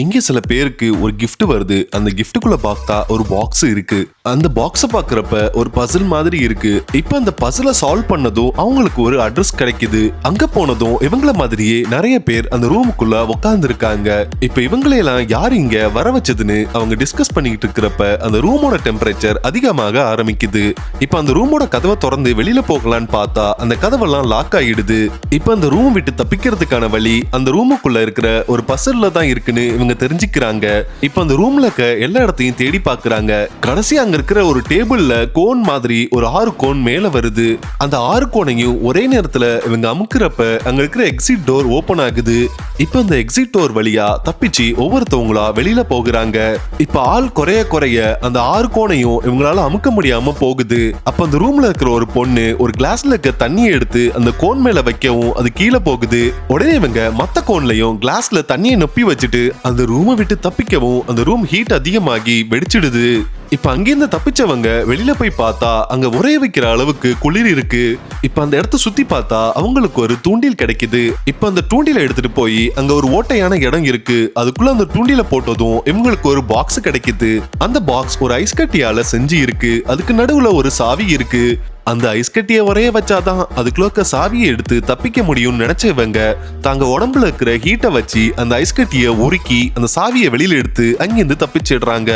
இங்க சில பேருக்கு ஒரு கிஃப்ட் வருது. அந்த கிஃப்ட்டுக்குள்ள பார்த்தா ஒரு பாக்ஸ் இருக்கு. அந்த பாக்ஸ பாக்குறப்ப ஒரு பசில் மாதிரி இருக்கு. இப்ப அந்த பசில சால்வ் பண்ணதும் அவங்களுக்கு ஒரு அட்ரஸ் கிடைக்குது. அங்க போனதும் இவங்கள மாதிரியே நிறைய பேர் அந்த ரூமுக்குள்ள உட்கார்ந்து இருக்காங்க இப்ப இவங்களையெல்லாம் யார் இங்க வர வச்சதுன்னு அவங்க டிஸ்கஸ் பண்ணிக்கிட்டு இருக்கிறப்ப அந்த ரூமோட டெம்பரேச்சர் அதிகமாக ஆரம்பிக்குது. இப்ப அந்த ரூமோட கதவை திறந்து வெளியில போகலான்னு பார்த்தா அந்த கதவெல்லாம் லாக் ஆயிடுது. இப்ப அந்த ரூம் விட்டு தப்பிக்கிறதுக்கான வழி அந்த ரூமுக்குள்ள இருக்கிற ஒரு பசல்ல தான் இருக்குன்னு இவங்க தெரிஞ்சுக்கிறாங்க. இப்ப அந்த ரூம்ல இருக்க எல்லா இடத்தையும் தேடி பாக்குறாங்க. கடைசி அங்க இருக்கிற ஒரு டேபிள்ல கோன் மாதிரி ஒரு ஆறு கோன் மேல வருது. அந்த ஆறு கோனையும் ஒரே நேரத்துல இவங்க அமுக்குறப்ப அங்க இருக்கிற எக்ஸிட் டோர் ஓபன் ஆகுது. இப்ப அந்த எக்ஸிட் டோர் வழியா தப்பிச்சு ஒவ்வொருத்தவங்களா வெளியில போகிறாங்க. இப்ப ஆள் குறைய குறைய அந்த ஆறு கோனையும் இவங்களால அமுக்க முடியாம போகுது. அப்ப அந்த ரூம்ல இருக்கிற ஒரு பொண்ணு ஒரு கிளாஸ்ல இருக்க தண்ணியை எடுத்து அந்த கோன் மேல வைக்கவும் அது கீழே போகுது. உடனே இவங்க மத்த கோன்லயும் கிளாஸ்ல தண்ணியை நொப்பி வச்சுட்டு அந்த அந்த ரூமை விட்டு தப்பிக்கவும் அந்த ரூம் ஹீட் அதிகமாகி வெடிச்சிடுது. இப்ப அங்கிருந்து தப்பிச்சவங்க வெளியில போய் பார்த்தா அங்க உரைய வைக்கிற அளவுக்கு குளிர் இருக்கு. இப்ப அந்த இடத்த சுத்தி பார்த்தா அவங்களுக்கு ஒரு தூண்டில் கிடைக்குது. இப்ப அந்த தூண்டில எடுத்துட்டு போய் அங்க ஒரு ஓட்டையான இடம் இருக்கு. அதுக்குள்ள அந்த தூண்டில போட்டதும் இவங்களுக்கு ஒரு பாக்ஸ் கிடைக்குது. அந்த பாக்ஸ் ஒரு ஐஸ் கட்டியால செஞ்சு இருக்கு. அதுக்கு நடுவுல ஒரு சாவி இருக்கு. அந்த ஐஸ் கட்டியை உரைய வச்சாதான் அதுக்குள்ள சாவியை எடுத்து தப்பிக்க முடியும்னு நினைச்சவங்க தாங்க உடம்புல இருக்கிற ஹீட்டை வச்சு அந்த ஐஸ் கட்டியை உருக்கி அந்த சாவியை வெளியில எடுத்து அங்கிருந்து தப்பிச்சிடுறாங்க.